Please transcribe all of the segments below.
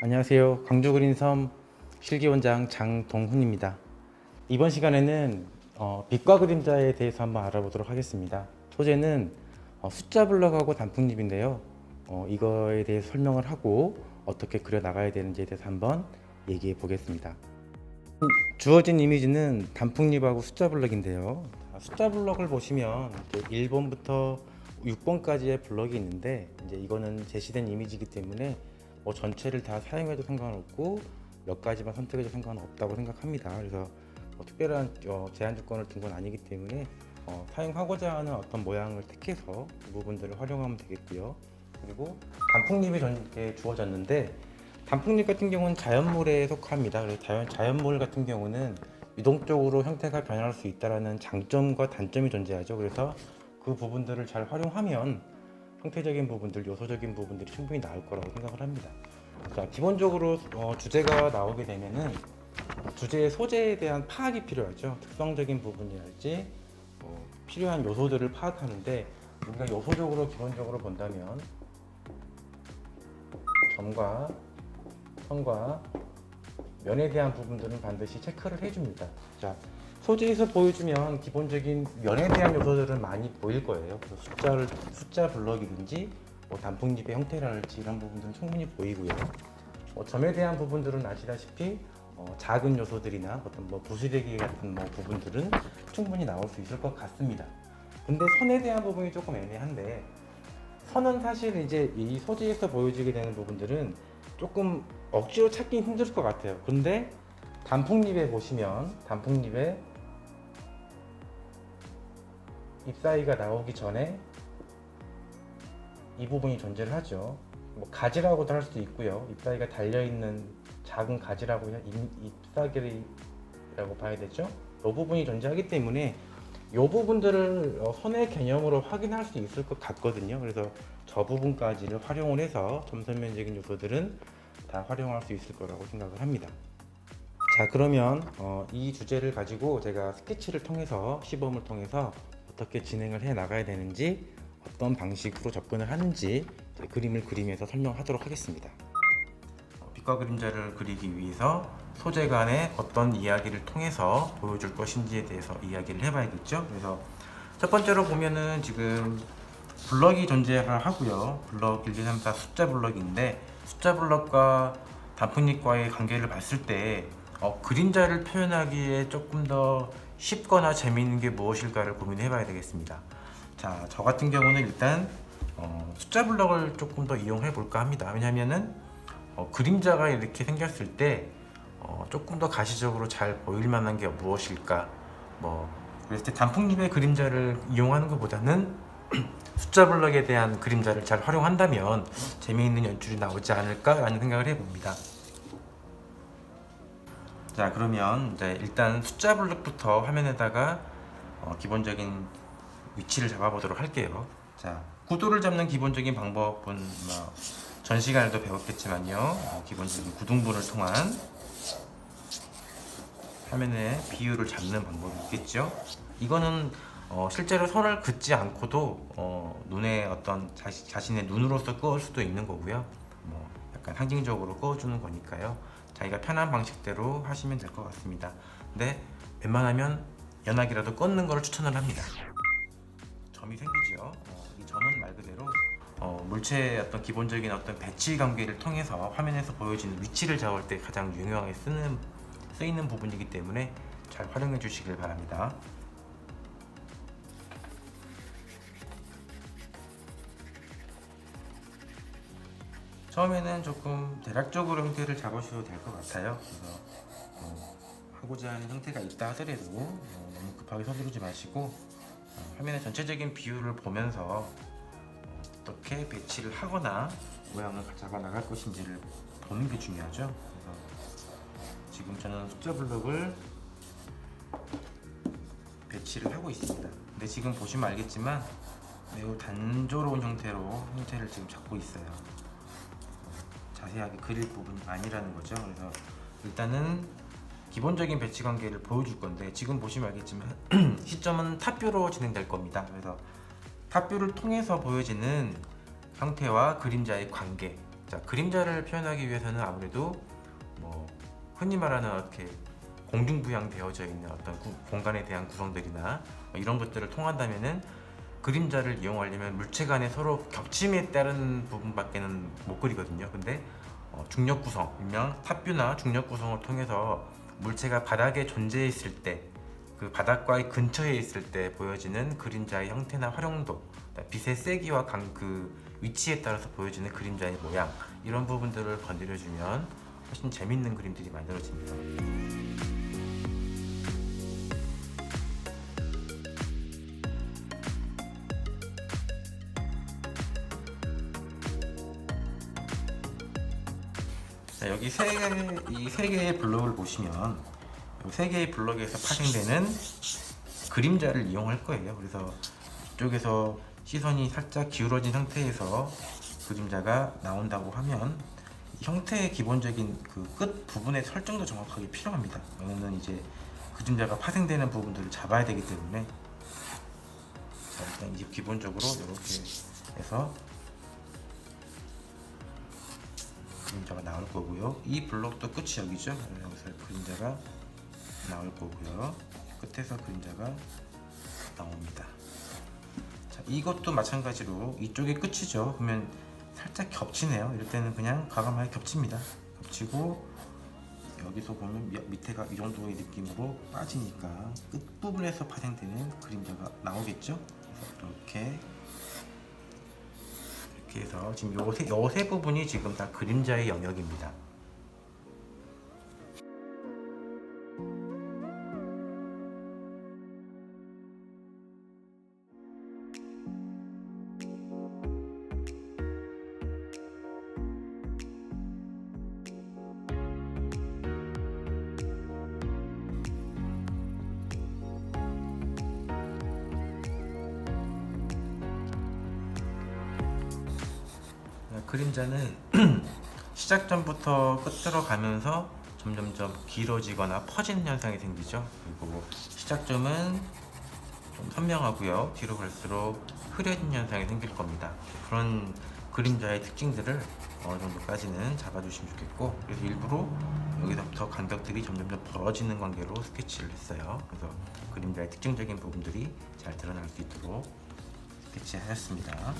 안녕하세요. 광주 그린섬 실기원장 장동훈입니다. 이번 시간에는 어, 빛과 그림자에 대해서 한번 알아보도록 하겠습니다. 소재는 어, 숫자 블럭하고 단풍잎인데요. 어, 이거에 대해서 설명을 하고 어떻게 그려 나가야 되는지에 대해서 한번 얘기해 보겠습니다. 주어진 이미지는 단풍잎하고 숫자 블럭인데요. 자, 숫자 블럭을 보시면 이제 1번부터 6번까지의 블럭이 있는데 이제 이거는 제시된 이미지이기 때문에 뭐 전체를 다 사용해도 상관없고 몇 가지만 선택해도 상관없다고 생각합니다. 그래서 뭐 특별한 어, 제한 조건을 둔 건 아니기 때문에 어, 사용하고자 하는 어떤 모양을 택해서 그 부분들을 활용하면 되겠고요. 그리고 단풍잎이 전 이렇게 주어졌는데 단풍잎 같은 경우는 자연물에 속합니다. 그래서 자연, 자연물 같은 경우는 유동적으로 형태가 변할 수 있다는 장점과 단점이 존재하죠. 그래서 그 부분들을 잘 활용하면 형태적인 부분들, 요소적인 부분들이 충분히 나올 거라고 생각을 합니다. 자, 기본적으로 어, 주제가 나오게 되면은 주제의 소재에 대한 파악이 필요하죠. 특성적인 부분이랄지 뭐 필요한 요소들을 파악하는데 우리가 요소적으로 기본적으로 본다면 점과 선과 면에 대한 부분들은 반드시 체크를 해줍니다. 자, 소재에서 보여주면 기본적인 면에 대한 요소들은 많이 보일 거예요. 그래서 숫자를 숫자 블럭이든지 뭐 단풍잎의 형태랄지 이런 부분들은 충분히 보이고요. 어, 점에 대한 부분들은 아시다시피 어, 작은 요소들이나 어떤 뭐 부스레기 같은 뭐 부분들은 충분히 나올 수 있을 것 같습니다. 근데 선에 대한 부분이 조금 애매한데 선은 사실 이제 이 소재에서 보여지게 되는 부분들은 조금 억지로 찾기 힘들 것 같아요. 근데 단풍잎에 보시면 단풍잎에 잎사귀가 나오기 전에 이 부분이 존재를 하죠. 뭐 가지라고도 할 수도 있고요. 잎사귀가 달려 있는 작은 가지라고 잎- 잎사귀라고 봐야 되죠. 이 부분이 존재하기 때문에 이 부분들을 어, 선의 개념으로 확인할 수 있을 것 같거든요. 그래서 저 부분까지를 활용을 해서 점선면적인 요소들은 다 활용할 수 있을 거라고 생각을 합니다. 자 그러면 어, 이 주제를 가지고 제가 스케치를 통해서 시범을 통해서 어떻게 진행을 해 나가야 되는지 어떤 방식으로 접근을 하는지 그림을 그리면서 설명하도록 하겠습니다. 어, 빛과 그림자를 그리기 위해서 소재 간의 어떤 이야기를 통해서 보여줄 것인지에 대해서 이야기를 해봐야겠죠. 그래서 첫 번째로 보면은 지금 블럭이 존재하고요. 블럭 1, 2, 3, 4 숫자 블럭인데 숫자 블럭과 단풍잎과의 관계를 봤을 때 어, 그림자를 표현하기에 조금 더 쉽거나 재미있는 게 무엇일까를 고민해 봐야 되겠습니다. 자, 저 같은 경우는 일단 어, 숫자 블럭을 조금 더 이용해 볼까 합니다. 왜냐하면은 어, 그림자가 이렇게 생겼을 때 어, 조금 더 가시적으로 잘 보일 만한 게 무엇일까? 뭐 그랬을 때 단풍잎의 그림자를 이용하는 것보다는 숫자 블럭에 대한 그림자를 잘 활용한다면 재미있는 연출이 나오지 않을까라는 생각을 해봅니다. 자 그러면 이제 일단 숫자 블럭부터 화면에다가 어, 기본적인 위치를 잡아보도록 할게요. 자 구도를 잡는 기본적인 방법은 뭐, 전 시간에도 배웠겠지만요. 어, 기본적인 구등분을 통한 화면에 비율을 잡는 방법이 있겠죠. 이거는 어, 실제로 선을 긋지 않고도 어, 눈에 어떤 자시, 자신의 눈으로서 끄을 수도 있는 거고요. 뭐 약간 상징적으로 끄어주는 거니까요. 자기가 편한 방식대로 하시면 될 것 같습니다. 근데 웬만하면 연하기라도 끊는 걸 추천을 합니다. 점이 생기죠. 어, 이 점은 말 그대로 어, 물체의 어떤 기본적인 어떤 배치 관계를 통해서 화면에서 보여지는 위치를 잡을 때 가장 유용하게 쓰는 쓰이는 부분이기 때문에 잘 활용해 주시길 바랍니다. 처음에는 조금 대략적으로 형태를 잡으셔도 될 것 같아요. 그래서 어, 하고자 하는 형태가 있다 하더라도 어, 너무 급하게 서두르지 마시고 어, 화면의 전체적인 비율을 보면서 어, 어떻게 배치를 하거나 모양을 잡아 나갈 것인지를 보는 게 중요하죠. 그래서 지금 저는 숫자 블록을 배치를 하고 있습니다. 근데 지금 보시면 알겠지만 매우 단조로운 형태로 형태를 지금 잡고 있어요. 자세하게 그릴 부분이 아니라는 거죠. 그래서 일단은 기본적인 배치 관계를 보여줄 건데 지금 보시면 알겠지만 시점은 탑뷰로 진행될 겁니다. 그래서 탑뷰를 통해서 보여지는 형태와 그림자의 관계 자 그림자를 표현하기 위해서는 아무래도 뭐 흔히 말하는 이렇게 공중부양 되어져 있는 어떤 구- 공간에 대한 구성들이나 뭐 이런 것들을 통한다면은 그림자를 이용하려면 물체 간에 서로 겹침에 따른 부분밖에는 못 그리거든요. 근데 어, 중력 구성, 일명 탑뷰나 중력 구성을 통해서 물체가 바닥에 존재해 있을 때, 그 바닥과의 근처에 있을 때 보여지는 그림자의 형태나 활용도, 빛의 세기와 강, 그 위치에 따라서 보여지는 그림자의 모양 이런 부분들을 건드려주면 훨씬 재밌는 그림들이 만들어집니다. 자, 여기 세, 이 세 개의 블럭을 보시면 이 세 개의 블럭에서 파생되는 그림자를 이용할 거예요. 그래서 이쪽에서 시선이 살짝 기울어진 상태에서 그림자가 나온다고 하면 이 형태의 기본적인 그 끝 부분의 설정도 정확하게 필요합니다. 이거는 이제 그림자가 파생되는 부분들을 잡아야 되기 때문에 자, 일단 이제 기본적으로 이렇게 해서 그림자가 나올 거고요. 이 블록도 끝이 여기죠. 여기서 그림자가 나올 거고요. 끝에서 그림자가 나옵니다. 자, 이것도 마찬가지로 이쪽이 끝이죠. 그러면 살짝 겹치네요. 이럴 때는 그냥 과감하게 겹칩니다. 겹치고 여기서 보면 미- 밑에가 이 정도의 느낌으로 빠지니까 끝 부분에서 파생되는 그림자가 나오겠죠. 이렇게 이렇게 해서 지금 요세 요세 부분이 지금 다 그림자의 영역입니다. 그림자는 시작 전부터 끝으로 가면서 점점점 길어지거나 퍼지는 현상이 생기죠. 그리고 시작점은 좀 선명하고요. 뒤로 갈수록 흐려진 현상이 생길 겁니다. 그런 그림자의 특징들을 어느 정도까지는 잡아주시면 좋겠고 그래서 일부러 여기서부터 간격들이 점점점 벌어지는 관계로 스케치를 했어요. 그래서 그림자의 특징적인 부분들이 잘 드러날 수 있도록 스케치하였습니다.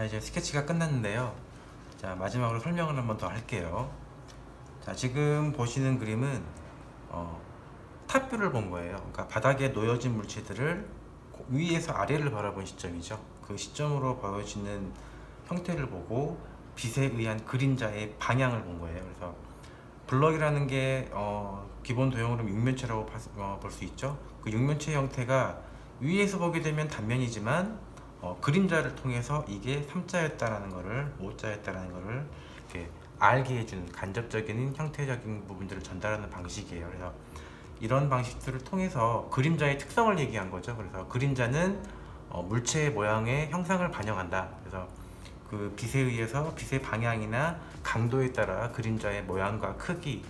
자 이제 스케치가 끝났는데요. 자 마지막으로 설명을 한번 더 할게요. 자 지금 보시는 그림은 어, 탑뷰를 본 거예요. 그러니까 바닥에 놓여진 물체들을 위에서 아래를 바라본 시점이죠. 그 시점으로 보여지는 형태를 보고 빛에 의한 그림자의 방향을 본 거예요. 그래서 블럭이라는 게 어, 기본 도형으로 육면체라고 어, 볼수 있죠. 그 육면체 형태가 위에서 보게 되면 단면이지만 어, 그림자를 통해서 이게 3자였다라는 거를 5자였다라는 거를 이렇게 알게 해주는 간접적인 형태적인 부분들을 전달하는 방식이에요. 그래서 이런 방식들을 통해서 그림자의 특성을 얘기한 거죠. 그래서 그림자는 어, 물체의 모양의 형상을 반영한다. 그래서 그 빛에 의해서 빛의 방향이나 강도에 따라 그림자의 모양과 크기,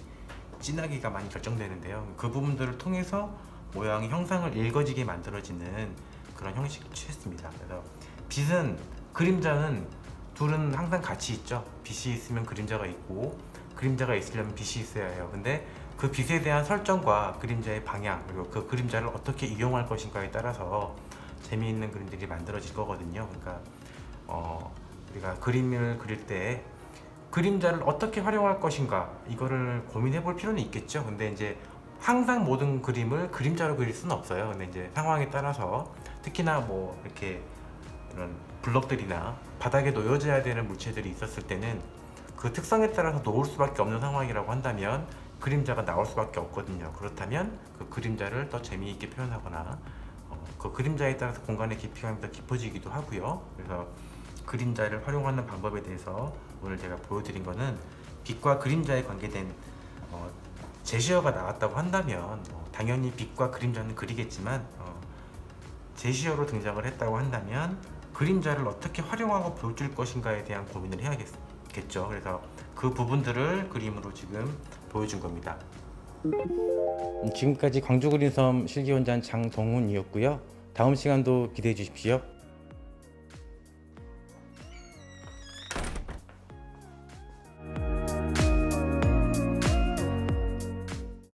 진하기가 많이 결정되는데요. 그 부분들을 통해서 모양의 형상을 읽어지게 만들어지는 그런 형식을 취했습니다. 그래서 빛은 그림자는 둘은 항상 같이 있죠. 빛이 있으면 그림자가 있고 그림자가 있으려면 빛이 있어야 해요. 근데 그 빛에 대한 설정과 그림자의 방향 그리고 그 그림자를 어떻게 이용할 것인가에 따라서 재미있는 그림들이 만들어질 거거든요. 그러니까 어, 우리가 그림을 그릴 때 그림자를 어떻게 활용할 것인가 이거를 고민해 볼 필요는 있겠죠. 근데 이제 항상 모든 그림을 그림자로 그릴 수는 없어요. 근데 이제 상황에 따라서 특히나 뭐 이렇게 이런 블럭들이나 바닥에 놓여져야 되는 물체들이 있었을 때는 그 특성에 따라서 놓을 수밖에 없는 상황이라고 한다면 그림자가 나올 수밖에 없거든요. 그렇다면 그 그림자를 더 재미있게 표현하거나 어, 그 그림자에 따라서 공간의 깊이감이 더 깊어지기도 하고요. 그래서 그림자를 활용하는 방법에 대해서 오늘 제가 보여드린 거는 빛과 그림자에 관계된 어, 제시어가 나왔다고 한다면 어, 당연히 빛과 그림자는 그리겠지만 어, 제시어로 등장을 했다고 한다면 그림자를 어떻게 활용하고 보여줄 것인가에 대한 고민을 해야겠죠. 그래서 그 부분들을 그림으로 지금 보여준 겁니다. 지금까지 광주 그린섬 실기원장 장동훈이었고요. 다음 시간도 기대해 주십시오.